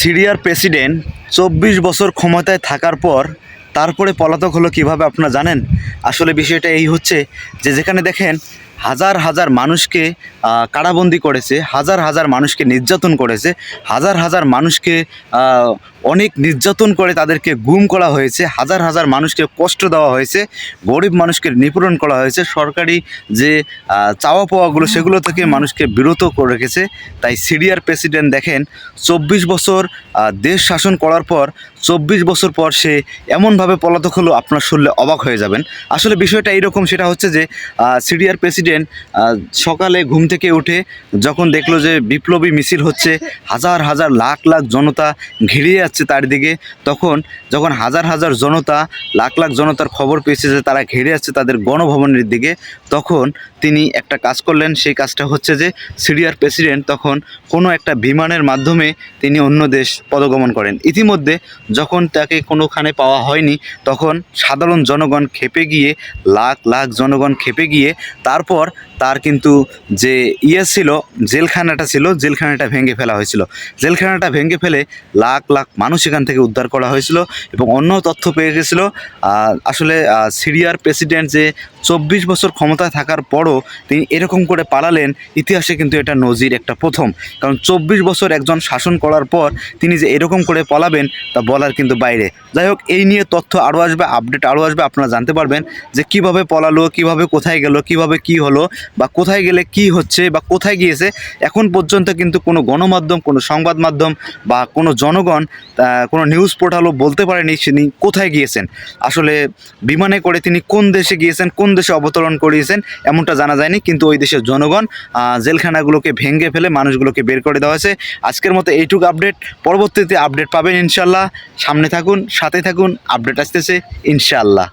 সিরিয়ার প্রেসিডেন্ট চব্বিশ বছর ক্ষমতায় থাকার পর তারপরে পলাতক হলো কীভাবে আপনারা জানেন? আসলে বিষয়টা এই হচ্ছে যে যেখানে দেখেন হাজার হাজার মানুষকে কারাবন্দি করেছে, হাজার হাজার মানুষকে নির্যাতন করেছে, হাজার হাজার মানুষকে অনেক নির্যাতন করে তাদেরকে গুম করা হয়েছে, হাজার হাজার মানুষকে কষ্ট দেওয়া হয়েছে, গরিব মানুষকে নিপূরণ করা হয়েছে, সরকারি যে চাওয়া পাওয়াগুলো সেগুলো থেকে মানুষকে বিরত করে রেখেছে। তাই সিরিয়ার প্রেসিডেন্ট দেখেন, চব্বিশ বছর দেশ শাসন করার পর, চব্বিশ বছর পর সে এমনভাবে পলাতক হলো, আপনার শুনলে অবাক হয়ে যাবেন। আসলে বিষয়টা এইরকম, সেটা হচ্ছে যে সিরিয়ার প্রেসিডেন্ট সকালে ঘুম থেকে উঠে যখন দেখল যে বিপ্লবী মিছিল হচ্ছে, হাজার হাজার লাখ লাখ জনতা ঘিরে যাচ্ছে তার দিকে। তখন যখন হাজার হাজার জনতা, লাখ লাখ জনতার খবর পেয়েছে যে তারা ঘিরে যাচ্ছে তাদের গণভবনের দিকে, তখন তিনি একটা কাজ করলেন। সেই কাজটা হচ্ছে যে সিরিয়ার প্রেসিডেন্ট তখন কোনো একটা বিমানের মাধ্যমে তিনি অন্য দেশ পদগমন করেন। ইতিমধ্যে যখন তাকে কোনোখানে পাওয়া হয়নি, তখন সাধারণ জনগণ খেপে গিয়ে, লাখ লাখ জনগণ খেপে গিয়ে, তারপর তার কিন্তু যে ইয়ে ছিল, জেলখানাটা ছিল, জেলখানাটা ভেঙে ফেলা হয়েছিল। জেলখানাটা ভেঙে ফেলে লাখ লাখ মানুষ এখান থেকে উদ্ধার করা হয়েছিল এবং অন্য তথ্য পেয়ে গেছিল। আসলে সিরিয়ার প্রেসিডেন্ট যে চব্বিশ বছর ক্ষমতায় থাকার পরও তিনি এরকম করে পালালেন, ইতিহাসে কিন্তু এটা নজির একটা প্রথম। কারণ চব্বিশ বছর একজন শাসন করার পর তিনি যে এরকম করে পালাবেন, তা বলার কিন্তু বাইরে। যাই হোক, এই নিয়ে তথ্য আরও আসবে, আপডেট আরও আসবে, আপনারা জানতে পারবেন যে কীভাবে পলালো, কীভাবে কোথায় গেল, কীভাবে কি হলো, বা কোথায় গেলে কি হচ্ছে, বা কোথায় গিয়েছে, এখন পর্যন্ত কিন্তু কোনো গণমাধ্যম, কোনো সংবাদ মাধ্যম, বা কোনো জনগণ কোনো নিউজ পোর্টালও বলতে পারেনি তিনি কোথায় গিয়েছেন। আসলে বিমানে করে তিনি কোন দেশে গিয়েছেন, কোন দেশে অবতরণ করিয়েছেন, এমনটা জানা যায়নি, কিন্তু ওই দেশের জনগণ জেলখানাগুলোকে ভেঙে ফেলে মানুষগুলোকে বের করে দেওয়া হয়েছে। আজকের মতো এইটুকু আপডেট পরবর্তীতে আপডেট পাবেন ইনশাল্লাহ সামনে থাকুন, সাথে থাকুন আপডেট আসতেছে ইনশাল্লাহ